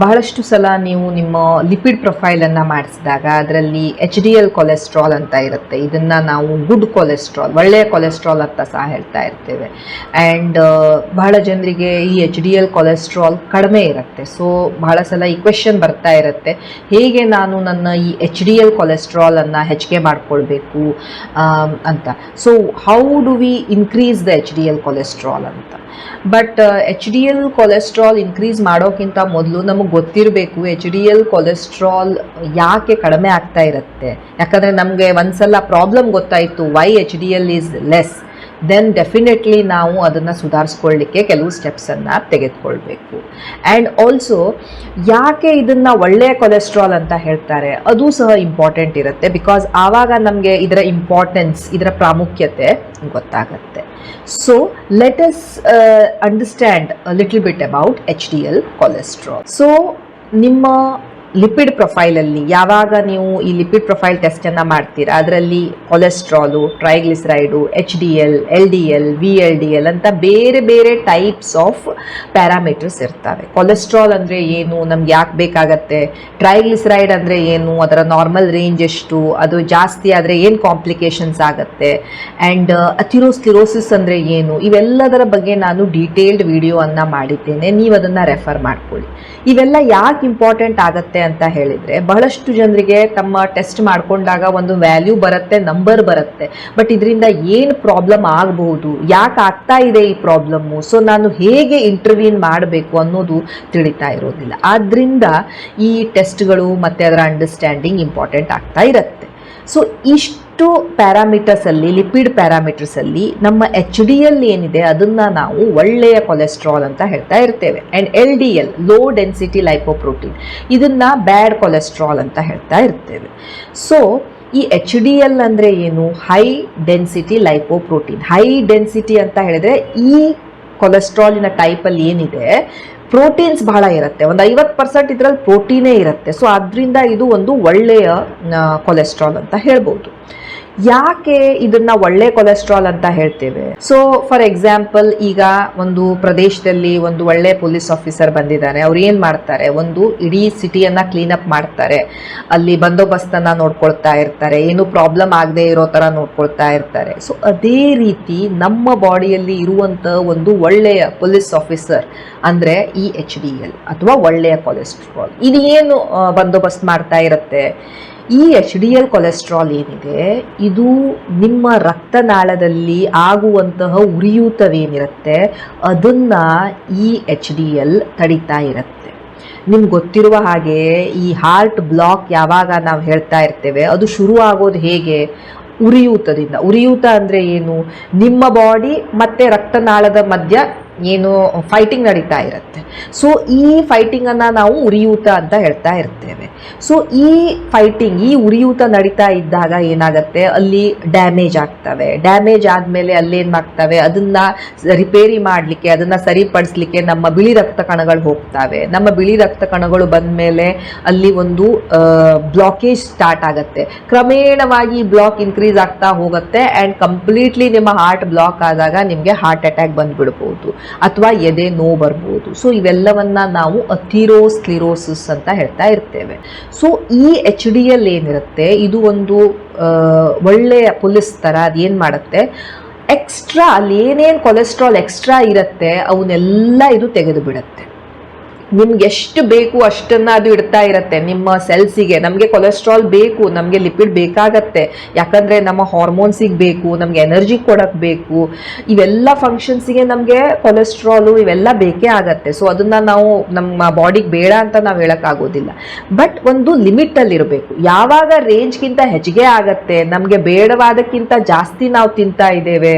ಬಹಳಷ್ಟು ಸಲ ನೀವು ನಿಮ್ಮ ಲಿಪಿಡ್ ಪ್ರೊಫೈಲನ್ನು ಮಾಡಿಸಿದಾಗ ಅದರಲ್ಲಿ ಎಚ್ ಡಿ ಎಲ್ ಕೊಲೆಸ್ಟ್ರಾಲ್ ಅಂತ ಇರುತ್ತೆ. ಇದನ್ನು ನಾವು ಗುಡ್ ಕೊಲೆಸ್ಟ್ರಾಲ್ ಒಳ್ಳೆಯ ಕೊಲೆಸ್ಟ್ರಾಲ್ ಅಂತ ಸಹ ಹೇಳ್ತಾ ಇರ್ತೇವೆ. ಆ್ಯಂಡ್ ಬಹಳ ಜನರಿಗೆ ಈ ಎಚ್ ಡಿ ಎಲ್ ಕೊಲೆಸ್ಟ್ರಾಲ್ ಕಡಿಮೆ ಇರುತ್ತೆ. ಸೊ ಬಹಳ ಸಲ ಈ ಕ್ವೆಶನ್ ಬರ್ತಾ ಇರುತ್ತೆ. ಹೇಗೆ ನಾನು ನನ್ನ ಈ ಎಚ್ ಡಿ ಎಲ್ ಕೊಲೆಸ್ಟ್ರಾಲನ್ನು ಹೆಚ್ಚಿಗೆ ಮಾಡಿಕೊಳ್ಬೇಕು ಅಂತ. So how do we increase the H D L cholesterol ಅಂತ. But H D L cholesterol increase ಮಾಡೋಕ್ಕಿಂತ ಮೊದಲು ನಮಗೆ ಗೊತ್ತಿರಬೇಕು. ಎಚ್ ಡಿ ಎಲ್ ಕೊಲೆಸ್ಟ್ರಾಲ್ ಯಾಕೆ ಕಡಿಮೆ ಆಗ್ತಾ ಇರುತ್ತೆ? ಯಾಕಂದರೆ ನಮಗೆ ಒಂದ್ಸಲ ಪ್ರಾಬ್ಲಮ್ ಗೊತ್ತಾಯಿತು why H D L is less then definitely ನಾವು ಅದನ್ನು ಸುಧಾರಿಸ್ಕೊಳ್ಳಿಕ್ಕೆ ಕೆಲವು ಸ್ಟೆಪ್ಸನ್ನು ತೆಗೆದುಕೊಳ್ಬೇಕು. ಆ್ಯಂಡ್ ಆಲ್ಸೋ ಯಾಕೆ ಇದನ್ನು ಒಳ್ಳೆಯ ಕೊಲೆಸ್ಟ್ರಾಲ್ ಅಂತ ಹೇಳ್ತಾರೆ? ಅದು ಸಹ ಇಂಪಾರ್ಟೆಂಟ್ ಇರುತ್ತೆ ಬಿಕಾಸ್ ಆವಾಗ ನಮಗೆ ಇದರ ಇಂಪಾರ್ಟೆನ್ಸ್ ಇದರ ಪ್ರಾಮುಖ್ಯತೆ ಗೊತ್ತಾಗತ್ತೆ. So let us understand little bit about H D L cholesterol so ನಿಮ್ಮ ಲಿಪಿಡ್ ಪ್ರೊಫೈಲಲ್ಲಿ ಯಾವಾಗ ನೀವು ಈ ಲಿಪಿಡ್ ಪ್ರೊಫೈಲ್ ಟೆಸ್ಟನ್ನು ಮಾಡ್ತೀರಾ? ಅದರಲ್ಲಿ cholesterol triglyceride H D L L D L V L D L ಅಂತ ಬೇರೆ ಬೇರೆ ಟೈಪ್ಸ್ ಆಫ್ ಪ್ಯಾರಾಮೀಟರ್ಸ್ ಇರ್ತವೆ. ಕೊಲೆಸ್ಟ್ರಾಲ್ ಅಂದರೆ ಏನು? ನಮ್ಗೆ ಯಾಕೆ ಬೇಕಾಗತ್ತೆ? ಟ್ರೈಗ್ಲಿಸರೈಡ್ ಅಂದರೆ ಏನು? ಅದರ ನಾರ್ಮಲ್ ರೇಂಜ್ ಎಷ್ಟು? ಅದು ಜಾಸ್ತಿ ಆದರೆ ಏನು ಕಾಂಪ್ಲಿಕೇಶನ್ಸ್ ಆಗುತ್ತೆ? ಆ್ಯಂಡ್ ಅಥಿರೋಸ್ಕ್ಲಿರೋಸಿಸ್ ಅಂದರೆ ಏನು? ಇವೆಲ್ಲದರ ಬಗ್ಗೆ ನಾನು ಡೀಟೇಲ್ಡ್ ವಿಡಿಯೋವನ್ನು ಮಾಡಿದ್ದೇನೆ. ನೀವು ಅದನ್ನು ರೆಫರ್ ಮಾಡ್ಕೊಳ್ಳಿ. ಇವೆಲ್ಲ ಯಾಕೆ ಇಂಪಾರ್ಟೆಂಟ್ ಆಗುತ್ತೆ ಅಂತ ಹೇಳಿದರೆ ಬಹಳಷ್ಟು ಜನರಿಗೆ ತಮ್ಮ ಟೆಸ್ಟ್ ಮಾಡಿಕೊಂಡಾಗ ಒಂದು ವ್ಯಾಲ್ಯೂ ಬರುತ್ತೆ, ನಂಬರ್ ಬರುತ್ತೆ. ಬಟ್ ಇದರಿಂದ ಏನು ಪ್ರಾಬ್ಲಮ್ ಆಗಬಹುದು, ಯಾಕೆ ಆಗ್ತಾ ಇದೆ ಈ ಪ್ರಾಬ್ಲಮ್ಮು? ಸೊ ನಾನು ಹೇಗೆ ಇಂಟರ್ವ್ಯೂನ್ ಮಾಡಬೇಕು ಅನ್ನೋದು ತಿಳಿತಾ ಇರೋದಿಲ್ಲ. ಆದ್ದರಿಂದ ಈ ಟೆಸ್ಟ್ಗಳು ಮತ್ತು ಅದರ ಅಂಡರ್ಸ್ಟ್ಯಾಂಡಿಂಗ್ ಇಂಪಾರ್ಟೆಂಟ್ ಆಗ್ತಾ ಇರುತ್ತೆ. ಸೊ ಇಷ್ಟು ಪ್ಯಾರಾಮೀಟರ್ಸಲ್ಲಿ ಲಿಪಿಡ್ ಪ್ಯಾರಾಮೀಟರ್ಸಲ್ಲಿ ನಮ್ಮ ಎಚ್ ಡಿ ಎಲ್ ಏನಿದೆ ಅದನ್ನು ನಾವು ಒಳ್ಳೆಯ ಕೊಲೆಸ್ಟ್ರಾಲ್ ಅಂತ ಹೇಳ್ತಾ ಇರ್ತೇವೆ. And L D L low density lipoprotein ಇದನ್ನು ಬ್ಯಾಡ್ ಕೊಲೆಸ್ಟ್ರಾಲ್ ಅಂತ ಹೇಳ್ತಾ ಇರ್ತೇವೆ. ಸೊ ಈ ಎಚ್ ಡಿ ಎಲ್ ಅಂದರೆ ಏನು? High density lipoprotein high density ಅಂತ ಹೇಳಿದರೆ ಈ ಕೊಲೆಸ್ಟ್ರಾಲಿನ ಟೈಪಲ್ಲಿ ಏನಿದೆ? ಪ್ರೋಟೀನ್ಸ್ ಬಹಳ ಇರುತ್ತೆ. ಒಂದು ಐವತ್ತು ಪರ್ಸೆಂಟ್ ಇದರಲ್ಲಿ ಪ್ರೋಟೀನೇ ಇರುತ್ತೆ. ಸೊ ಅದರಿಂದ ಇದು ಒಂದು ಒಳ್ಳೆಯ ಕೊಲೆಸ್ಟ್ರಾಲ್ ಅಂತ ಹೇಳ್ಬೋದು. ಯಾಕೆ ಇದನ್ನ ಒಳ್ಳೆ ಕೊಲೆಸ್ಟ್ರಾಲ್ ಅಂತ ಹೇಳ್ತೇವೆ? ಸೊ ಫಾರ್ ಎಕ್ಸಾಂಪಲ್ ಈಗ ಒಂದು ಪ್ರದೇಶದಲ್ಲಿ ಒಂದು ಒಳ್ಳೆ ಪೊಲೀಸ್ ಆಫೀಸರ್ ಬಂದಿದ್ದಾರೆ ಅವ್ರು ಏನ್ ಮಾಡ್ತಾರೆ? ಒಂದು ಇಡೀ ಸಿಟಿಯನ್ನ ಅಪ್ ಮಾಡ್ತಾರೆ. ಅಲ್ಲಿ ಬಂದೋಬಸ್ತನ್ನ ನೋಡ್ಕೊಳ್ತಾ ಇರ್ತಾರೆ. ಏನು ಪ್ರಾಬ್ಲಮ್ ಆಗದೆ ಇರೋ ತರ ನೋಡ್ಕೊಳ್ತಾ ಇರ್ತಾರೆ. ಸೊ ಅದೇ ರೀತಿ ನಮ್ಮ ಬಾಡಿಯಲ್ಲಿ ಇರುವಂತ ಒಂದು ಒಳ್ಳೆಯ ಪೊಲೀಸ್ ಆಫೀಸರ್ ಅಂದ್ರೆ ಈ ಎಚ್ ಡಿ ಎಲ್ ಅಥವಾ ಒಳ್ಳೆಯ ಕೊಲೆಸ್ಟ್ರಾಲ್ ಇದು ಏನು ಬಂದೋಬಸ್ತ್ ಮಾಡ್ತಾ ಇರುತ್ತೆ? ಈ ಎಚ್ ಡಿ ಎಲ್ ಕೊಲೆಸ್ಟ್ರಾಲ್ ಏನಿದೆ ಇದು ನಿಮ್ಮ ರಕ್ತನಾಳದಲ್ಲಿ ಆಗುವಂತಹ ಉರಿಯೂತವೇನಿರುತ್ತೆ? ಅದನ್ನು ಈ ಎಚ್ ಡಿ ಎಲ್ ತಡಿತಾ ಇರುತ್ತೆ. ನಿಮ್ಗೆ ಗೊತ್ತಿರುವ ಹಾಗೆ ಈ ಹಾರ್ಟ್ ಬ್ಲಾಕ್ ಯಾವಾಗ ನಾವು ಹೇಳ್ತಾ ಇರ್ತೇವೆ, ಅದು ಶುರು ಆಗೋದು ಹೇಗೆ? ಉರಿಯೂತದಿಂದ. ಉರಿಯೂತ ಅಂದರೆ ಏನು? ನಿಮ್ಮ ಬಾಡಿ ಮತ್ತು ರಕ್ತನಾಳದ ಮಧ್ಯ ಏನು ಫೈಟಿಂಗ್ ನಡೀತಾ ಇರುತ್ತೆ. ಸೊ ಈ ಫೈಟಿಂಗನ್ನು ನಾವು ಉರಿಯೂತ ಅಂತ ಹೇಳ್ತಾ ಇರ್ತೇವೆ. ಸೊ ಈ ಫೈಟಿಂಗ್ ಈ ಉರಿಯೂತ ನಡೀತಾ ಇದ್ದಾಗ ಏನಾಗುತ್ತೆ? ಅಲ್ಲಿ ಡ್ಯಾಮೇಜ್ ಆಗ್ತವೆ. ಡ್ಯಾಮೇಜ್ ಆದಮೇಲೆ ಅಲ್ಲೇನು ಮಾಡ್ತವೆ ಅದನ್ನು ರಿಪೇರಿ ಮಾಡಲಿಕ್ಕೆ, ಅದನ್ನು ಸರಿಪಡಿಸ್ಲಿಕ್ಕೆ ನಮ್ಮ ಬಿಳಿ ರಕ್ತ ಕಣಗಳು ಹೋಗ್ತವೆ. ನಮ್ಮ ಬಿಳಿ ರಕ್ತ ಕಣಗಳು ಬಂದ ಮೇಲೆ ಅಲ್ಲಿ ಒಂದು ಬ್ಲಾಕೇಜ್ ಸ್ಟಾರ್ಟ್ ಆಗುತ್ತೆ. ಕ್ರಮೇಣವಾಗಿ ಬ್ಲಾಕ್ ಇನ್ಕ್ರೀಸ್ ಆಗ್ತಾ ಹೋಗುತ್ತೆ ಆ್ಯಂಡ್ ಕಂಪ್ಲೀಟ್ಲಿ ನಿಮ್ಮ ಹಾರ್ಟ್ ಬ್ಲಾಕ್ ಆದಾಗ ನಿಮಗೆ ಹಾರ್ಟ್ ಅಟ್ಯಾಕ್ ಬಂದ್ಬಿಡ್ಬೋದು. ಅಥವಾ ಎದೆ ನೋವು ಬರ್ಬೋದು. ಸೊ ಇವೆಲ್ಲವನ್ನು ನಾವು ಅಥಿರೋಸ್ಕ್ಲಿರೋಸಿಸ್ ಅಂತ ಹೇಳ್ತಾ ಇರ್ತೇವೆ. ಸೊ ಈ ಎಚ್ ಡಿ ಎಲ್ ಏನಿರುತ್ತೆ? ಇದು ಒಂದು ಒಳ್ಳೆಯ ಪೊಲೀಸ್ ಥರ ಅದೇನು ಮಾಡುತ್ತೆ? ಎಕ್ಸ್ಟ್ರಾ ಅಲ್ಲಿ ಏನೇನು ಕೊಲೆಸ್ಟ್ರಾಲ್ ಎಕ್ಸ್ಟ್ರಾ ಇರುತ್ತೆ, ಅವನ್ನೆಲ್ಲ ಇದು ತೆಗೆದು ಬಿಡುತ್ತೆ ನಿಮ್ಗೆ ಎಷ್ಟು ಬೇಕು ಅಷ್ಟನ್ನ ಅದು ಇಡ್ತಾ ಇರುತ್ತೆ. ನಿಮ್ಮ ಸೆಲ್ಸಿಗೆ ನಮಗೆ ಕೊಲೆಸ್ಟ್ರಾಲ್ ಬೇಕು, ನಮಗೆ ಲಿಪಿಡ್ ಬೇಕಾಗತ್ತೆ. ಯಾಕಂದ್ರೆ ನಮ್ಮ ಹಾರ್ಮೋನ್ಸಿಗೆ ಬೇಕು, ನಮಗೆ ಎನರ್ಜಿ ಕೊಡಕ್ಕೆ ಬೇಕು. ಇವೆಲ್ಲ ಫಂಕ್ಷನ್ಸಿಗೆ ನಮಗೆ ಕೊಲೆಸ್ಟ್ರಾಲು ಇವೆಲ್ಲ ಬೇಕೇ ಆಗತ್ತೆ. ಸೊ ಅದನ್ನ ನಾವು ನಮ್ಮ ಬಾಡಿಗೆ ಬೇಡ ಅಂತ ನಾವು ಹೇಳೋಕ್ಕಾಗೋದಿಲ್ಲ ಬಟ್ ಒಂದು ಲಿಮಿಟ್ ಅಲ್ಲಿ ಇರಬೇಕು. ಯಾವಾಗ ರೇಂಜ್ಗಿಂತ ಹೆಚ್ಚಿಗೆ ಆಗತ್ತೆ, ನಮಗೆ ಬೇಡವಾದಕ್ಕಿಂತ ಜಾಸ್ತಿ ನಾವು ತಿಂತಾ ಇದ್ದೇವೆ,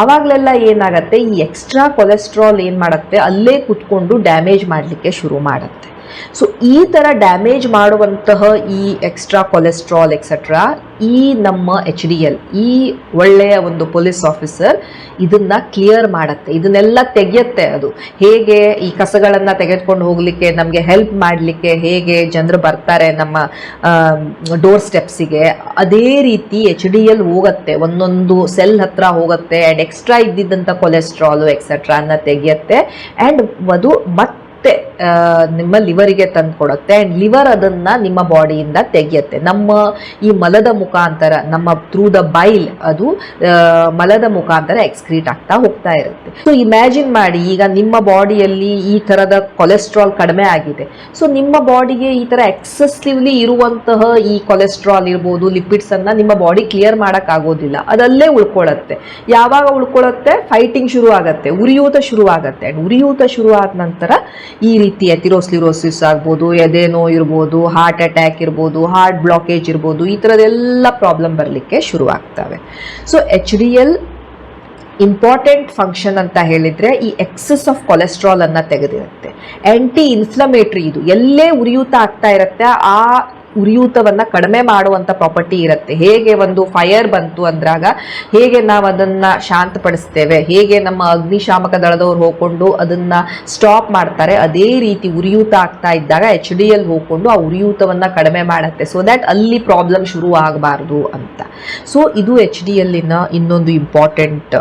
ಆವಾಗಲೆಲ್ಲ ಏನಾಗತ್ತೆ, ಈ ಎಕ್ಸ್ಟ್ರಾ ಕೊಲೆಸ್ಟ್ರಾಲ್ ಏನು ಮಾಡುತ್ತೆ, ಅಲ್ಲೇ ಕುತ್ಕೊಂಡು ಡ್ಯಾಮೇಜ್ ಮಾಡಲಿಕ್ಕೆ ಶುರು ಮಾಡುತ್ತೆ. ಸೊ ಈ ಥರ ಡ್ಯಾಮೇಜ್ ಮಾಡುವಂತಹ ಈ ಎಕ್ಸ್ಟ್ರಾ ಕೊಲೆಸ್ಟ್ರಾಲ್ ಎಕ್ಸೆಟ್ರಾ ಈ ನಮ್ಮ ಎಚ್ ಡಿ ಎಲ್ ಈ ಒಳ್ಳೆಯ ಒಂದು ಪೊಲೀಸ್ ಆಫೀಸರ್ ಇದನ್ನ ಕ್ಲಿಯರ್ ಮಾಡುತ್ತೆ. ಇದನ್ನೆಲ್ಲ ತೆಗೆಯುತ್ತೆ ಅದು. ಹೇಗೆ ಈ ಕಸಗಳನ್ನು ತೆಗೆದುಕೊಂಡು ಹೋಗಲಿಕ್ಕೆ, ನಮಗೆ ಹೆಲ್ಪ್ ಮಾಡಲಿಕ್ಕೆ ಹೇಗೆ ಜನರು ಬರ್ತಾರೆ ನಮ್ಮ ಡೋರ್ ಸ್ಟೆಪ್ಸಿಗೆ ಅದೇ ರೀತಿ ಎಚ್ ಡಿ ಎಲ್ ಹೋಗುತ್ತೆ. ಒಂದೊಂದು ಸೆಲ್ ಹತ್ರ ಹೋಗುತ್ತೆ. ಆ್ಯಂಡ್ ಎಕ್ಸ್ಟ್ರಾ ಇದ್ದಿದ್ದಂಥ ಕೊಲೆಸ್ಟ್ರಾಲು ಎಕ್ಸೆಟ್ರಾ ಅನ್ನ ತೆಗೆಯುತ್ತೆ. ಆ್ಯಂಡ್ ಅದು ಮತ್ತೆ ಆ, ನಿಮ್ಮ ಲಿವರಿಗೆ ತಂದು ಕೊಡುತ್ತೆ ಆ್ಯಂಡ್ ಲಿವರ್ ಅದನ್ನ ನಿಮ್ಮ ಬಾಡಿಯಿಂದ ತೆಗೆಯುತ್ತೆ. ನಮ್ಮ ಈ ಮಲದ ಮುಖಾಂತರ ನಮ್ಮ ಥ್ರೂ ದ ಬೈಲ್ ಅದು ಮಲದ ಮುಖಾಂತರ ಎಕ್ಸ್ಕ್ರೀಟ್ ಆಗ್ತಾ ಹೋಗ್ತಾ ಇರುತ್ತೆ. ಸೊ ಇಮ್ಯಾಜಿನ್ ಮಾಡಿ ಈಗ ನಿಮ್ಮ ಬಾಡಿಯಲ್ಲಿ ಈ ಥರದ ಕೊಲೆಸ್ಟ್ರಾಲ್ ಕಡಿಮೆ ಆಗಿದೆ. ಸೊ ನಿಮ್ಮ ಬಾಡಿಗೆ ಈ ಥರ ಎಕ್ಸೆಸಿವ್ಲಿ ಇರುವಂತಹ ಈ ಕೊಲೆಸ್ಟ್ರಾಲ್ ಇರ್ಬೋದು ಲಿಪಿಡ್ಸನ್ನು ನಿಮ್ಮ ಬಾಡಿ ಕ್ಲಿಯರ್ ಮಾಡೋಕ್ಕಾಗೋದಿಲ್ಲ ಅದಲ್ಲೇ ಉಳ್ಕೊಳ್ಳುತ್ತೆ ಯಾವಾಗ ಉಳ್ಕೊಳ್ಳುತ್ತೆ ಫೈಟಿಂಗ್ ಶುರು ಆಗುತ್ತೆ ಉರಿಯೂತ ಶುರು ಆಗುತ್ತೆ ಉರಿಯೂತ ಶುರು ಆದ ನಂತರ ಈ ರೀತಿ ಎಥಿರೋಸ್ಲಿರೋಸಿಸ್ ಆಗ್ಬೋದು, ಎದೆ ನೋವು ಇರ್ಬೋದು ಹಾರ್ಟ್ ಅಟ್ಯಾಕ್ ಇರ್ಬೋದು ಹಾರ್ಟ್ ಬ್ಲಾಕೇಜ್ ಇರ್ಬೋದು, ಈ ಥರದ್ದೆಲ್ಲ ಪ್ರಾಬ್ಲಮ್ ಬರಲಿಕ್ಕೆ ಶುರು ಆಗ್ತವೆ so H D L important function ಅಂತ ಹೇಳಿದರೆ ಈ ಎಕ್ಸಸ್ ಆಫ್ ಕೊಲೆಸ್ಟ್ರಾಲನ್ನು ತೆಗೆದಿರುತ್ತೆ. ಆ್ಯಂಟಿ ಇನ್ಫ್ಲಮೇಟ್ರಿ ಇದು. ಎಲ್ಲೇ ಉರಿಯೂತ ಆಗ್ತಾ ಇರುತ್ತೆ, ಆ ಉರಿಯೂತವನ್ನ ಕಡಿಮೆ ಮಾಡುವಂತ ಪ್ರಾಪರ್ಟಿ ಇರುತ್ತೆ. ಹೇಗೆ ಒಂದು ಫೈರ್ ಬಂತು ಅಂದ್ರಾಗ ಹೇಗೆ ನಾವು ಅದನ್ನ ಶಾಂತಪಡಿಸ್ತೇವೆ? ಹೇಗೆ ನಮ್ಮ ಅಗ್ನಿಶಾಮಕ ದಳದವ್ರು ಹೋಗ್ಕೊಂಡು ಅದನ್ನ ಸ್ಟಾಪ್ ಮಾಡ್ತಾರೆ? ಅದೇ ರೀತಿ ಉರಿಯೂತ ಆಗ್ತಾ ಇದ್ದಾಗ ಎಚ್ ಡಿ ಎಲ್ ಹೋಗ್ಕೊಂಡು ಆ ಉರಿಯೂತವನ್ನ ಕಡಿಮೆ ಮಾಡುತ್ತೆ. ಸೊ ದ್ಯಾಟ್ ಅಲ್ಲಿ ಪ್ರಾಬ್ಲಮ್ ಶುರು ಆಗಬಾರ್ದು ಅಂತ. ಸೊ ಇದು ಎಚ್ ಡಿ ಎಲ್ಲಿನ ಇನ್ನೊಂದು ಇಂಪಾರ್ಟೆಂಟ್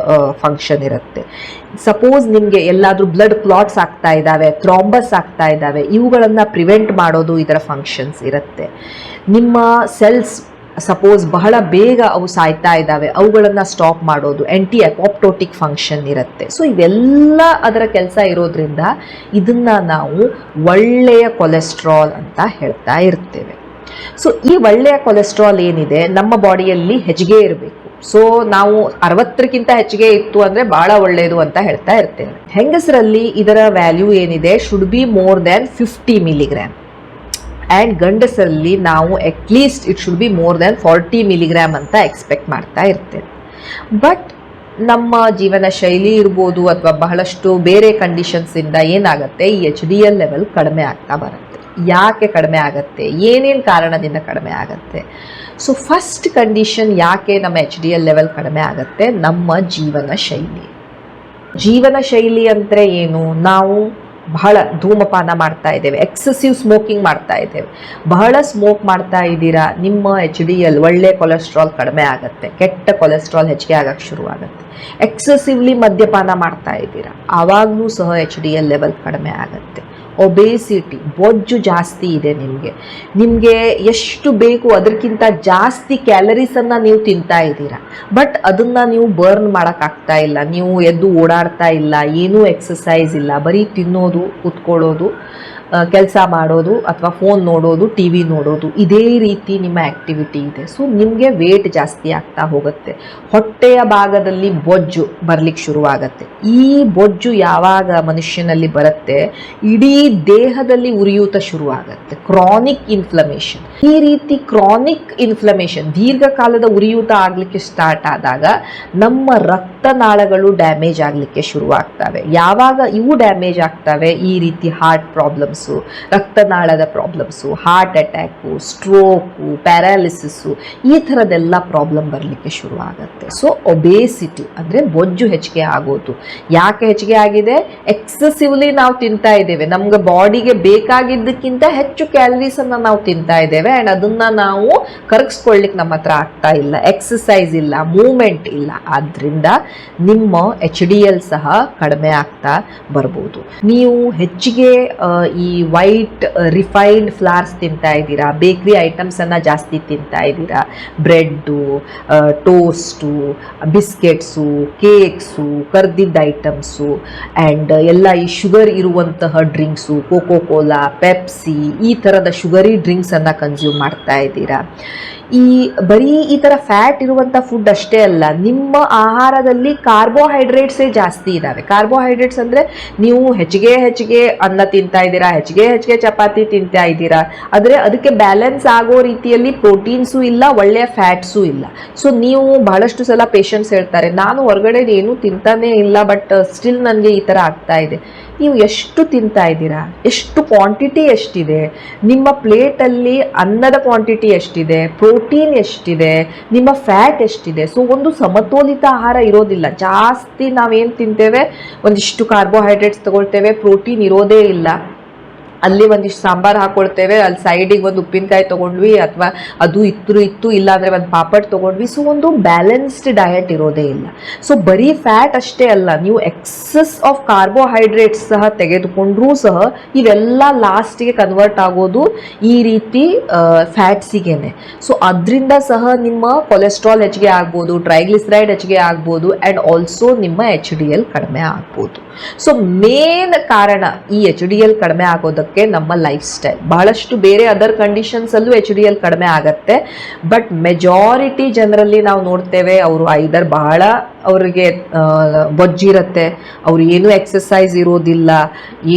ಫಂಕ್ಷನ್ ಇರುತ್ತೆ. ಸಪೋಸ್ ನಿಮಗೆ ಎಲ್ಲಾದರೂ ಬ್ಲಡ್ ಕ್ಲಾಟ್ಸ್ ಆಗ್ತಾ ಇದ್ದಾವೆ ಥ್ರಾಂಬಸ್ ಆಗ್ತಾ ಇದ್ದಾವೆ ಇವುಗಳನ್ನು ಪ್ರಿವೆಂಟ್ ಮಾಡೋದು ಇದರ ಫಂಕ್ಷನ್ಸ್ ಇರುತ್ತೆ. ನಿಮ್ಮ ಸೆಲ್ಸ್ ಸಪೋಸ್ ಬಹಳ ಬೇಗ ಅವು ಸಾಯ್ತಾ ಇದ್ದಾವೆ ಅವುಗಳನ್ನು ಸ್ಟಾಪ್ ಮಾಡೋದು ಆಂಟಿ ಅಪಾಪ್ಟೋಟಿಕ್ ಫಂಕ್ಷನ್ ಇರುತ್ತೆ. ಸೊ ಇವೆಲ್ಲ ಅದರ ಕೆಲಸ ಇರೋದ್ರಿಂದ ಇದನ್ನ ನಾವು ಒಳ್ಳೆಯ ಕೊಲೆಸ್ಟ್ರಾಲ್ ಅಂತ ಹೇಳ್ತಾ ಇರ್ತೇವೆ. ಸೊ ಈ ಒಳ್ಳೆಯ ಕೊಲೆಸ್ಟ್ರಾಲ್ ಏನಿದೆ, ನಮ್ಮ ಬಾಡಿಯಲ್ಲಿ ಹೆಚ್ಚಿಗೆ ಇರಬೇಕು. ಸೊ ನಾವು ಅರವತ್ತಕ್ಕಿಂತ ಹೆಚ್ಚಿಗೆ ಇತ್ತು ಅಂದ್ರೆ ಬಹಳ ಒಳ್ಳೆಯದು ಅಂತ ಹೇಳ್ತಾ ಇರ್ತೇನೆ. ಹೆಂಗಸರಲ್ಲಿ ಇದರ ವ್ಯಾಲ್ಯೂ ಏನಿದೆ? Should be more than fifty milligram and ಗಂಡಸರಲ್ಲಿ ನಾವು at least it should be more than forty milligram ಅಂತ ಎಕ್ಸ್ಪೆಕ್ಟ್ ಮಾಡ್ತಾ ಇರ್ತೇವೆ ಬಟ್ ನಮ್ಮ ಜೀವನ ಶೈಲಿ ಇರ್ಬೋದು ಅಥವಾ ಬಹಳಷ್ಟು ಬೇರೆ ಕಂಡೀಷನ್ಸಿಂದ ಏನಾಗುತ್ತೆ? ಈ ಎಚ್ ಡಿ ಎಲ್ ಲೆವೆಲ್ ಕಡಿಮೆ ಆಗ್ತಾ ಬರುತ್ತೆ. ಯಾಕೆ ಕಡಿಮೆ ಆಗುತ್ತೆ? ಏನೇನು ಕಾರಣದಿಂದ ಕಡಿಮೆ ಆಗುತ್ತೆ? ಸೊ ಫಸ್ಟ್ ಕಂಡೀಷನ್ ಯಾಕೆ ನಮ್ಮ ಎಚ್ ಡಿ ಎಲ್ ಲೆವೆಲ್ ಕಡಿಮೆ ಆಗುತ್ತೆ? ನಮ್ಮ ಜೀವನ ಶೈಲಿ. ಜೀವನ ಶೈಲಿ ಅಂದರೆ ಏನು? ನಾವು ಬಹಳ ಧೂಮಪಾನ ಮಾಡ್ತಾ ಇದ್ದೇವೆ. ಎಕ್ಸೆಸಿವ್ ಸ್ಮೋಕಿಂಗ್ ಮಾಡ್ತಾ ಇದ್ದೇವೆ. ಬಹಳ ಸ್ಮೋಕ್ ಮಾಡ್ತಾ ಇದ್ದೀರಾ? ನಿಮ್ಮ ಎಚ್ ಡಿ ಎಲ್ ಒಳ್ಳೆ ಕೊಲೆಸ್ಟ್ರಾಲ್ ಕಡಿಮೆ ಆಗುತ್ತೆ. ಕೆಟ್ಟ ಕೊಲೆಸ್ಟ್ರಾಲ್ ಹೆಚ್ಚಿಗೆ ಆಗಕ್ಕೆ ಶುರು ಆಗುತ್ತೆ ಎಕ್ಸೆಸಿವ್ಲಿ ಮದ್ಯಪಾನ ಮಾಡ್ತಾ ಇದ್ದೀರಾ. ಆವಾಗಲೂ ಸಹ ಎಚ್ ಡಿ ಎಲ್ ಲೆವೆಲ್ ಕಡಿಮೆ ಆಗುತ್ತೆ. ಒಬೇಸಿಟಿ ಬೊಜ್ಜು ಜಾಸ್ತಿ ಇದೆ ನಿಮಗೆ. ನಿಮಗೆ ಎಷ್ಟು ಬೇಕು ಅದಕ್ಕಿಂತ ಜಾಸ್ತಿ ಕ್ಯಾಲರೀಸನ್ನು ನೀವು ತಿಂತಾ ಇದ್ದೀರಾ. ಬಟ್ ಅದನ್ನು ನೀವು ಬರ್ನ್ ಮಾಡೋಕ್ಕಾಗ್ತಾ ಇಲ್ಲ. ನೀವು ಎದ್ದು ಓಡಾಡ್ತಾ ಇಲ್ಲ. ಏನೂ ಎಕ್ಸಸೈಸ್ ಇಲ್ಲ. ಬರೀ ತಿನ್ನೋದು, ಕೂತ್ಕೊಳ್ಳೋದು. ಕೆಲಸ ಮಾಡೋದು ಅಥವಾ ಫೋನ್ ನೋಡೋದು ಟಿ ವಿ ನೋಡೋದು, ಇದೇ ರೀತಿ ನಿಮ್ಮ ಆ್ಯಕ್ಟಿವಿಟಿ ಇದೆ. ಸೊ ನಿಮಗೆ ವೇಟ್ ಜಾಸ್ತಿ ಆಗ್ತಾ ಹೋಗುತ್ತೆ. ಹೊಟ್ಟೆಯ ಭಾಗದಲ್ಲಿ ಬೊಜ್ಜು ಬರಲಿಕ್ಕೆ ಶುರುವಾಗತ್ತೆ. ಈ ಬೊಜ್ಜು ಯಾವಾಗ ಮನುಷ್ಯನಲ್ಲಿ ಬರುತ್ತೆ? ಇಡೀ ದೇಹದಲ್ಲಿ ಉರಿಯೂತ ಶುರುವಾಗತ್ತೆ. ಕ್ರಾನಿಕ್ ಇನ್ಫ್ಲಮೇಷನ್ ಈ ರೀತಿ ಕ್ರಾನಿಕ್ ಇನ್ಫ್ಲಮೇಷನ್ ದೀರ್ಘಕಾಲದ ಉರಿಯೂತ ಆಗಲಿಕ್ಕೆ ಸ್ಟಾರ್ಟ್ ಆದಾಗ ನಮ್ಮ ರಕ್ತನಾಳಗಳು ಡ್ಯಾಮೇಜ್ ಆಗಲಿಕ್ಕೆ ಶುರುವಾಗ್ತವೆ. ಯಾವಾಗ ಇವು ಡ್ಯಾಮೇಜ್ ಆಗ್ತವೆ? ಈ ರೀತಿ heart problems ರಕ್ತನಾಳದ problems heart attack stroke paralysis ಈ ಥರದ್ದೆಲ್ಲ ಪ್ರಾಬ್ಲಮ್ ಬರಲಿಕ್ಕೆ ಶುರು ಆಗುತ್ತೆ ಸೊ ಒಬೇಸಿಟಿ ಅಂದರೆ ಬೊಜ್ಜು ಹೆಚ್ಚಿಗೆ ಆಗೋದು. ಯಾಕೆ ಹೆಚ್ಚಿಗೆ ಆಗಿದೆ? ಎಕ್ಸೆಸಿವ್ಲಿ ನಾವು ತಿಂತಾ ಇದ್ದೇವೆ. ನಮ್ಗೆ ಬಾಡಿಗೆ ಬೇಕಾಗಿದ್ದಕ್ಕಿಂತ ಹೆಚ್ಚು ಕ್ಯಾಲರೀಸನ್ನು ನಾವು ತಿಂತಾ ಇದ್ದೇವೆ ಆ್ಯಂಡ್ ಅದನ್ನು ನಾವು ಕರಗಿಸ್ಕೊಳ್ಳಿಕ್ಕೆ ನಮ್ಮ ಹತ್ರ ಆಗ್ತಾ ಇಲ್ಲ. ಎಕ್ಸಸೈಸ್ ಇಲ್ಲ ಮೂಮೆಂಟ್ ಇಲ್ಲ. ಆದ್ದರಿಂದ ನಿಮ್ಮ ಎಚ್ ಡಿ ಎಲ್ ಸಹ ಕಡಿಮೆ ಆಗ್ತಾ ಬರ್ಬೋದು. ನೀವು ಹೆಚ್ಚಿಗೆ ಈ ವೈಟ್ ರಿಫೈನ್ಡ್ ಫ್ಲಾರ್ಸ್ ತಿಂತಾ ಇದ್ದೀರಾ? ಬೇಕ್ರಿ ಐಟಮ್ಸನ್ನು ಜಾಸ್ತಿ ತಿಂತಾ ಇದ್ದೀರಾ? ಬ್ರೆಡ್ಡು ಟೋಸ್ಟು ಬಿಸ್ಕೆಟ್ಸು ಕೇಕ್ಸು ಕರ್ದಿದ್ದ ಐಟಮ್ಸು ಆ್ಯಂಡ್ ಎಲ್ಲ ಈ ಶುಗರ್ ಇರುವಂತಹ ಡ್ರಿಂಕ್ಸು ಕೋಕೋ ಕೋಲಾ ಪೆಪ್ಸಿ ಈ ಥರದ ಶುಗರಿ ಡ್ರಿಂಕ್ಸನ್ನು ಕನ್ಸ್ಯೂಮ್ ಮಾಡ್ತಾ ಇದ್ದೀರಾ? ಈ ಬರೀ ಈ ಥರ ಫ್ಯಾಟ್ ಇರುವಂಥ ಫುಡ್ ಅಷ್ಟೇ ಅಲ್ಲ, ನಿಮ್ಮ ಆಹಾರದಲ್ಲಿ ಕಾರ್ಬೋಹೈಡ್ರೇಟ್ಸೇ ಜಾಸ್ತಿ ಇದ್ದಾವೆ ಕಾರ್ಬೋಹೈಡ್ರೇಟ್ಸ್ ಅಂದರೆ ನೀವು ಹೆಚ್ಚಿಗೆ ಹೆಚ್ಚಿಗೆ ಅನ್ನ ತಿಂತಾ ಇದ್ದೀರಾ, ಹೆಚ್ಚಿಗೆ ಹೆಚ್ಚಿಗೆ ಚಪಾತಿ ತಿಂತಾ ಇದ್ದೀರಾ, ಆದರೆ ಅದಕ್ಕೆ ಬ್ಯಾಲೆನ್ಸ್ ಆಗೋ ರೀತಿಯಲ್ಲಿ ಪ್ರೋಟೀನ್ಸು ಇಲ್ಲ, ಒಳ್ಳೆಯ ಫ್ಯಾಟ್ಸು ಇಲ್ಲ. ಸೊ ನೀವು ಬಹಳಷ್ಟು ಸಲ ಪೇಷಂಟ್ಸ್ ಹೇಳ್ತಾರೆ, ನಾನು ಹೊರಗಡೆ ಏನೂ ತಿಂತಾನೇ ಇಲ್ಲ ಬಟ್ ಸ್ಟಿಲ್ ನನಗೆ ಈ ಥರ ಆಗ್ತಾ ಇದೆ. ನೀವು ಎಷ್ಟು ತಿಂತಾ ಇದ್ದೀರಾ? ಎಷ್ಟು ಕ್ವಾಂಟಿಟಿ ಎಷ್ಟಿದೆ? ನಿಮ್ಮ ಪ್ಲೇಟಲ್ಲಿ ಅನ್ನದ ಕ್ವಾಂಟಿಟಿ ಎಷ್ಟಿದೆ? ಪ್ರೋಟೀನ್ ಎಷ್ಟಿದೆ? ನಿಮ್ಮ ಫ್ಯಾಟ್ ಎಷ್ಟಿದೆ? ಸೊ ಒಂದು ಸಮತೋಲಿತ ಆಹಾರ ಇರೋದಿಲ್ಲ. ಜಾಸ್ತಿ ನಾವೇನು ತಿಂತೇವೆ? ಒಂದಿಷ್ಟು ಕಾರ್ಬೋಹೈಡ್ರೇಟ್ಸ್ ತಗೊಳ್ತೇವೆ. ಪ್ರೋಟೀನ್ ಇರೋದೇ ಇಲ್ಲ. ಅಲ್ಲಿ ಒಂದಿಷ್ಟು ಸಾಂಬಾರ್ ಹಾಕೊಳ್ತೇವೆ, ಅಲ್ಲಿ ಸೈಡಿಗೆ ಒಂದು ಉಪ್ಪಿನಕಾಯಿ ತೊಗೊಂಡ್ವಿ ಅಥವಾ ಅದು ಇತ್ತು ಇತ್ತು ಇಲ್ಲ ಅಂದರೆ ಒಂದು ಪಾಪಡ್ ತೊಗೊಂಡ್ವಿ. ಸೊ ಒಂದು ಬ್ಯಾಲೆನ್ಸ್ಡ್ ಡಯಟ್ ಇರೋದೇ ಇಲ್ಲ. ಸೊ ಬರೀ ಫ್ಯಾಟ್ ಅಷ್ಟೇ ಅಲ್ಲ, ನೀವು ಎಕ್ಸಸ್ ಆಫ್ ಕಾರ್ಬೋಹೈಡ್ರೇಟ್ಸ್ ಸಹ ತೆಗೆದುಕೊಂಡ್ರೂ ಸಹ ಇವೆಲ್ಲ ಲಾಸ್ಟಿಗೆ ಕನ್ವರ್ಟ್ ಆಗೋದು ಈ ರೀತಿ ಫ್ಯಾಟ್ಸಿಗೇನೆ ಸೊ ಅದರಿಂದ ಸಹ ನಿಮ್ಮ ಕೊಲೆಸ್ಟ್ರಾಲ್ ಹೆಚ್ಚಿಗೆ ಆಗ್ಬೋದು ಟ್ರೈಗ್ಲಿಸರೈಡ್ ಹೆಚ್ಚಿಗೆ ಆಗ್ಬೋದು ಆ್ಯಂಡ್ ಆಲ್ಸೋ ನಿಮ್ಮ ಎಚ್ ಡಿ ಎಲ್ ಕಡಿಮೆ ಆಗ್ಬೋದು. ಸೊ ಮೇನ್ ಕಾರಣ ಈ ಎಚ್ ಡಿ ಎಲ್ ಕಡಿಮೆ ಆಗೋದಕ್ಕೆ ನಮ್ಮ ಲೈಫ್ ಸ್ಟೈಲ್ ಬಹಳಷ್ಟು ಬೇರೆ ಅದರ್ ಕಂಡೀಷನ್ಸಲ್ಲೂ ಎಚ್ ಡಿ ಎಲ್ ಕಡಿಮೆ ಆಗತ್ತೆ. ಬಟ್ ಮೆಜಾರಿಟಿ ಜನರಲ್ಲಿ ನಾವು ನೋಡ್ತೇವೆ, ಅವರು ಐದರ್ ಬಹಳ ಅವರಿಗೆ ಬೊಜ್ಜಿರತ್ತೆ, ಅವರು ಏನೂ ಎಕ್ಸಸೈಸ್ ಇರೋದಿಲ್ಲ,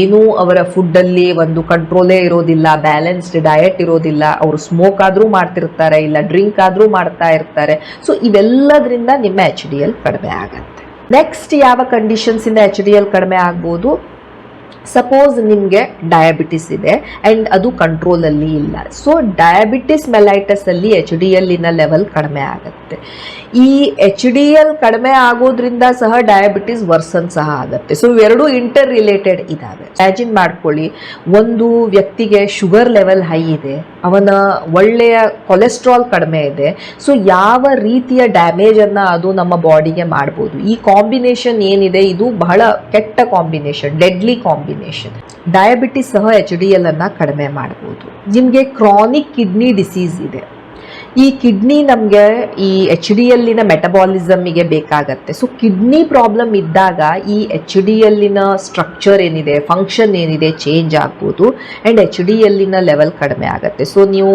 ಏನೂ ಅವರ ಫುಡ್ಡಲ್ಲಿ ಒಂದು ಕಂಟ್ರೋಲೇ ಇರೋದಿಲ್ಲ ಬ್ಯಾಲೆನ್ಸ್ಡ್ ಡಯಟ್ ಇರೋದಿಲ್ಲ, ಅವರು ಸ್ಮೋಕ್ ಆದರೂ ಮಾಡ್ತಿರ್ತಾರೆ, ಇಲ್ಲ ಡ್ರಿಂಕ್ ಆದರೂ ಮಾಡ್ತಾ ಇರ್ತಾರೆ. ಸೊ ಇವೆಲ್ಲದರಿಂದ ನಿಮ್ಮ ಎಚ್ ಡಿ ಎಲ್ ಕಡಿಮೆ ಆಗತ್ತೆ. ನೆಕ್ಸ್ಟ್ ಯಾವ ಕಂಡೀಷನ್ಸಿಂದ ಎಚ್ ಡಿ ಎಲ್ ಕಡಿಮೆ ಆಗ್ಬೋದು? ಸಪೋಸ್ ನಿಮಗೆ ಡಯಾಬಿಟಿಸ್ ಇದೆ ಆ್ಯಂಡ್ ಅದು ಕಂಟ್ರೋಲಲ್ಲಿ ಇಲ್ಲ. ಸೊ ಡಯಾಬಿಟಿಸ್ ಮೆಲೈಟಸಲ್ಲಿ ಎಚ್ ಡಿ ಎಲ್ಲಿನ ಲೆವೆಲ್ ಕಡಿಮೆ ಆಗುತ್ತೆ. ಈ ಎಚ್ ಡಿ ಎಲ್ ಕಡಿಮೆ ಆಗೋದ್ರಿಂದ ಸಹ ಡಯಾಬಿಟಿಸ್ ವರ್ಸನ್ ಸಹ ಆಗುತ್ತೆ. ಸೊ ಇವೆರಡೂ ಇಂಟರ್ ರಿಲೇಟೆಡ್ ಇದ್ದಾವೆ ಇಮ್ಯಾಜಿನ್ ಮಾಡ್ಕೊಳ್ಳಿ, ಒಂದು ವ್ಯಕ್ತಿಗೆ ಶುಗರ್ ಲೆವೆಲ್ ಹೈ ಇದೆ, ಅವನ ಒಳ್ಳೆಯ ಕೊಲೆಸ್ಟ್ರಾಲ್ ಕಡಿಮೆ ಇದೆ ಸೊ ಯಾವ ರೀತಿಯ ಡ್ಯಾಮೇಜನ್ನು ಅದು ನಮ್ಮ ಬಾಡಿಗೆ ಮಾಡ್ಬೋದು. ಈ ಕಾಂಬಿನೇಷನ್ ಏನಿದೆ, ಇದು ಬಹಳ ಕೆಟ್ಟ ಕಾಂಬಿನೇಷನ್ ಡೆಡ್ಲಿ ಕಾಂಬಿನೇಷನ್ ಡಯಾಬಿಟಿಸ್ ಸಹ ಎಚ್ ಡಿ ಎಲ್ ಅನ್ನು ಕಡಿಮೆ ಮಾಡ್ಬೋದು. ನಿಮಗೆ ಕ್ರಾನಿಕ್ ಕಿಡ್ನಿ ಡಿಸೀಸ್ ಇದೆ. ಈ ಕಿಡ್ನಿ ನಮಗೆ ಈ ಎಚ್ ಡಿ ಎಲ್ಲಿನ ಮೆಟಬಾಲಿಸಮ್ಗೆ ಬೇಕಾಗತ್ತೆ. ಸೊ ಕಿಡ್ನಿ ಪ್ರಾಬ್ಲಮ್ ಇದ್ದಾಗ ಈ ಎಚ್ ಡಿ ಎಲ್ಲಿನ ಸ್ಟ್ರಕ್ಚರ್ ಏನಿದೆ ಫಂಕ್ಷನ್ ಏನಿದೆ ಚೇಂಜ್ ಆಗ್ಬೋದು ಆ್ಯಂಡ್ ಎಚ್ ಡಿ ಎಲ್ಲಿನ ಲೆವೆಲ್ ಕಡಿಮೆ ಆಗುತ್ತೆ. ಸೊ ನೀವು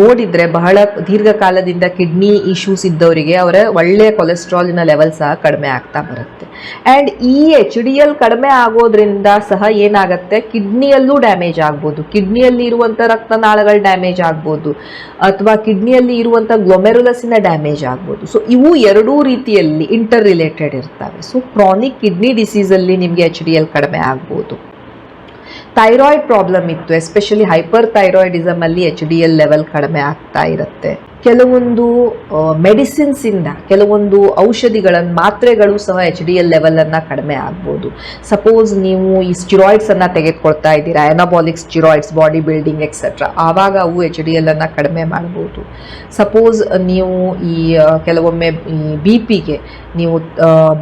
ನೋಡಿದರೆ ಬಹಳ ದೀರ್ಘಕಾಲದಿಂದ ಕಿಡ್ನಿ ಇಶ್ಯೂಸ್ ಇದ್ದವರಿಗೆ ಅವರ ಒಳ್ಳೆಯ ಕೊಲೆಸ್ಟ್ರಾಲಿನ ಲೆವೆಲ್ ಸಹ ಕಡಿಮೆ ಆಗ್ತಾ ಬರುತ್ತೆ. ಆ್ಯಂಡ್ ಈ ಎಚ್ ಡಿ ಎಲ್ ಕಡಿಮೆ ಆಗೋದ್ರಿಂದ ಸಹ ಏನಾಗುತ್ತೆ? ಕಿಡ್ನಿಯಲ್ಲೂ ಡ್ಯಾಮೇಜ್ ಆಗ್ಬೋದು. ಕಿಡ್ನಿಯಲ್ಲಿ ಇರುವಂಥ ರಕ್ತನಾಳಗಳು ಡ್ಯಾಮೇಜ್ ಆಗ್ಬೋದು. ಅಥವಾ ಕಿಡ್ನಿಯಲ್ಲಿ ಇರುವಂಥ ಗ್ಲೊಮೆರುಲಸಿನ ಡ್ಯಾಮೇಜ್ ಆಗ್ಬೋದು. ಸೊ ಇವು ಎರಡೂ ರೀತಿಯಲ್ಲಿ ಇಂಟರ್ ರಿಲೇಟೆಡ್ ಇರ್ತವೆ ಸೊ ಕ್ರಾನಿಕ್ ಕಿಡ್ನಿ ಡಿಸೀಸಲ್ಲಿ ನಿಮಗೆ ಎಚ್ ಡಿ ಎಲ್ ಕಡಿಮೆ ಆಗ್ಬೋದು. ಥೈರಾಯ್ಡ್ ಪ್ರಾಬ್ಲಮ್ ಇತ್ತು. ಎಸ್ಪೆಷಲಿ ಹೈಪರ್ ಥೈರಾಯ್ಡಿಸಮಲ್ಲಿ ಎಚ್ ಡಿ ಎಲ್ ಲೆವೆಲ್ ಕಡಿಮೆ ಆಗ್ತಾ ಇರುತ್ತೆ. ಕೆಲವೊಂದು ಮೆಡಿಸಿನ್ಸಿಂದ ಕೆಲವೊಂದು ಔಷಧಿಗಳನ್ನು ಮಾತ್ರೆಗಳು ಸಹ ಎಚ್ ಡಿ ಎಲ್ ಲೆವೆಲನ್ನು ಕಡಿಮೆ ಆಗ್ಬೋದು. ಸಪೋಸ್ ನೀವು ಈ ಸ್ಟಿರಾಯ್ಡ್ಸನ್ನು ತೆಗೆದುಕೊಳ್ತಾ ಇದ್ದೀರಾ anabolic steroids body building etcetera ಆವಾಗ ಅವು ಎಚ್ ಡಿ ಎಲ್ಲನ್ನು ಕಡಿಮೆ ಮಾಡ್ಬೋದು. ಸಪೋಸ್ ನೀವು ಈ ಕೆಲವೊಮ್ಮೆ ಈ ಬಿ ಪಿಗೆ ನೀವು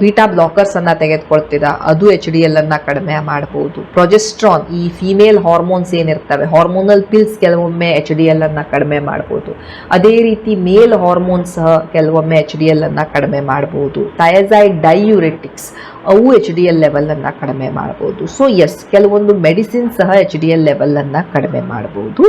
ಬೀಟಾ ಬ್ಲಾಕರ್ಸನ್ನು ತೆಗೆದುಕೊಳ್ತೀರಾ, ಅದು ಎಚ್ ಡಿ ಎಲ್ಲನ್ನು ಕಡಿಮೆ ಮಾಡ್ಬೋದು. ಪ್ರೊಜೆಸ್ಟ್ರಾನ್ ಈ ಫಿಮೇಲ್ ಹಾರ್ಮೋನ್ಸ್ ಏನಿರ್ತವೆ ಹಾರ್ಮೋನಲ್ ಪಿಲ್ಸ್ ಕೆಲವೊಮ್ಮೆ ಎಚ್ ಡಿ ಎಲ್ಲನ್ನು ಕಡಿಮೆ ಮಾಡ್ಬೋದು. ಅದೇ ಮೇಲ್ ಹಾರ್ಮೋನ್ ಸಹ ಕೆಲವೊಮ್ಮೆ ಎಚ್ ಡಿ ಎಲ್ ಅನ್ನು ಕಡಿಮೆ ಮಾಡಬಹುದು ಥಯಸೈಡ್ ಡೈಯುರೆಟಿಕ್ಸ್ ಅವು ಎಚ್ ಡಿ ಎಲ್ ಲೆವೆಲನ್ನು ಕಡಿಮೆ ಮಾಡ್ಬೋದು. ಸೊ ಎಸ್ ಕೆಲವೊಂದು ಮೆಡಿಸಿನ್ ಸಹ ಎಚ್ ಡಿ ಎಲ್ ಲೆವೆಲನ್ನು ಕಡಿಮೆ ಮಾಡ್ಬೋದು.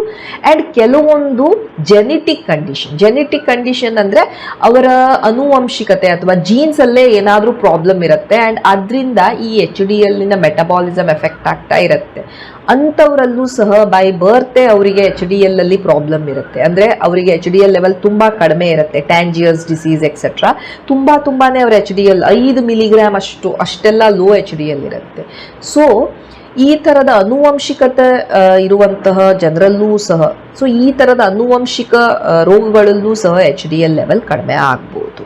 ಆ್ಯಂಡ್ ಕೆಲವೊಂದು ಜೆನೆಟಿಕ್ ಕಂಡೀಷನ್ ಜೆನೆಟಿಕ್ ಕಂಡೀಷನ್ ಅಂದರೆ ಅವರ ಅನುವಂಶಿಕತೆ ಅಥವಾ ಜೀನ್ಸಲ್ಲೇ ಏನಾದರೂ ಪ್ರಾಬ್ಲಮ್ ಇರುತ್ತೆ ಆ್ಯಂಡ್ ಅದರಿಂದ ಈ ಎಚ್ ಡಿ ಎಲ್ಲಿನ ಮೆಟಬಾಲಿಸಮ್ ಎಫೆಕ್ಟ್ ಆಗ್ತಾ ಇರುತ್ತೆ. ಅಂಥವರಲ್ಲೂ ಸಹ ಬೈ ಬರ್ತೆ ಅವರಿಗೆ ಎಚ್ ಡಿ ಎಲ್ ಅಲ್ಲಿ ಪ್ರಾಬ್ಲಮ್ ಇರುತ್ತೆ. ಅಂದರೆ ಅವರಿಗೆ ಎಚ್ ಡಿ ಎಲ್ ಲೆವೆಲ್ ತುಂಬ ಕಡಿಮೆ ಇರುತ್ತೆ. ಟ್ಯಾಂಜಿಯರ್ಸ್ ಡಿಸೀಸ್ ಎಕ್ಸೆಟ್ರಾ ತುಂಬ ತುಂಬಾ ಅವ್ರ ಎಚ್ ಡಿ ಎಲ್ ಐದು ಮಿಲಿಗ್ರಾಮ್ ಅಷ್ಟು ಅಷ್ಟೆಲ್ಲ ಲೋ ಎಚ್ ಡಿ ಎಲ್ ಇರುತ್ತೆ ಸೊ ಈ ಥರದ ಅನುವಂಶಿಕತೆ ಇರುವಂತಹ ಜನರಲ್ಲೂ ಸಹ ಸೊ ಈ ಥರದ ಅನುವಂಶಿಕ ರೋಗಗಳಲ್ಲೂ ಸಹ ಎಚ್ ಡಿ ಎಲ್ ಲೆವೆಲ್ ಕಡಿಮೆ ಆಗ್ಬೋದು.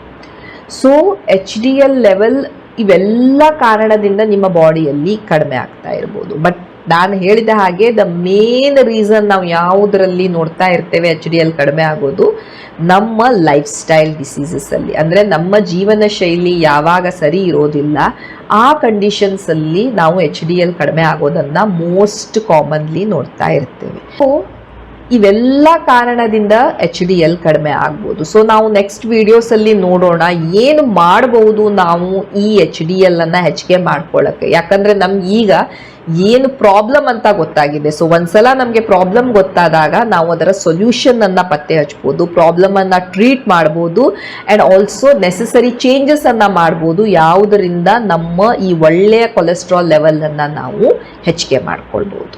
So H D L level ಇವೆಲ್ಲ ಕಾರಣದಿಂದ ನಿಮ್ಮ ಬಾಡಿಯಲ್ಲಿ ಕಡಿಮೆ ಆಗ್ತಾ ಇರ್ಬೋದು. ಬಟ್ ನಾನು ಹೇಳಿದ ಹಾಗೆ ದ ಮೇನ್ ರೀಸನ್ ನಾವು ಯಾವುದರಲ್ಲಿ ನೋಡ್ತಾ ಇರ್ತೇವೆ ಎಚ್ ಡಿ ಎಲ್ ಕಡಿಮೆ ಆಗೋದು ನಮ್ಮ ಲೈಫ್ ಸ್ಟೈಲ್ ಡಿಸೀಸಸಲ್ಲಿ ಅಂದರೆ ನಮ್ಮ ಜೀವನ ಶೈಲಿ ಯಾವಾಗ ಸರಿ ಇರೋದಿಲ್ಲ, ಆ ಕಂಡೀಷನ್ಸಲ್ಲಿ ನಾವು ಎಚ್ ಡಿ ಎಲ್ ಕಡಿಮೆ ಆಗೋದನ್ನು ಮೋಸ್ಟ್ ಕಾಮನ್ಲಿ ನೋಡ್ತಾ ಇರ್ತೇವೆ. ಸೊ ಇವೆಲ್ಲ ಕಾರಣದಿಂದ ಎಚ್ ಡಿ ಎಲ್ ಕಡಿಮೆ ಆಗ್ಬೋದು. ಸೊ ನಾವು ನೆಕ್ಸ್ಟ್ ವಿಡಿಯೋಸ್ ಅಲ್ಲಿ ನೋಡೋಣ, ಏನು ಮಾಡಬಹುದು ನಾವು ಈ ಎಚ್ ಡಿ ಎಲ್ ಅನ್ನ ಹೆಚ್ಚಿಗೆ ಮಾಡ್ಕೊಳ್ಳೋಕ್ಕೆ ಯಾಕಂದ್ರೆ ನಮ್ಗೆ ಈಗ ಏನು ಪ್ರಾಬ್ಲಮ್ ಅಂತ ಗೊತ್ತಾಗಿದೆ. ಸೊ ಒಂದ್ಸಲ ನಮಗೆ ಪ್ರಾಬ್ಲಮ್ ಗೊತ್ತಾದಾಗ ನಾವು ಅದರ ಸೊಲ್ಯೂಷನ್ ಅನ್ನ ಪತ್ತೆ ಹಚ್ಬೋದು ಪ್ರಾಬ್ಲಮ್ ಅನ್ನ ಟ್ರೀಟ್ ಮಾಡ್ಬೋದು ಅಂಡ್ ಆಲ್ಸೋ ನೆಸೆಸರಿ ಚೇಂಜಸ್ ಅನ್ನ ಮಾಡ್ಬೋದು. ಯಾವುದರಿಂದ ನಮ್ಮ ಈ ಒಳ್ಳೆಯ ಕೊಲೆಸ್ಟ್ರಾಲ್ ಲೆವೆಲ್ ಅನ್ನ ನಾವು ಹೆಚ್ಚಿಗೆ ಮಾಡ್ಕೊಳ್ಬೋದು.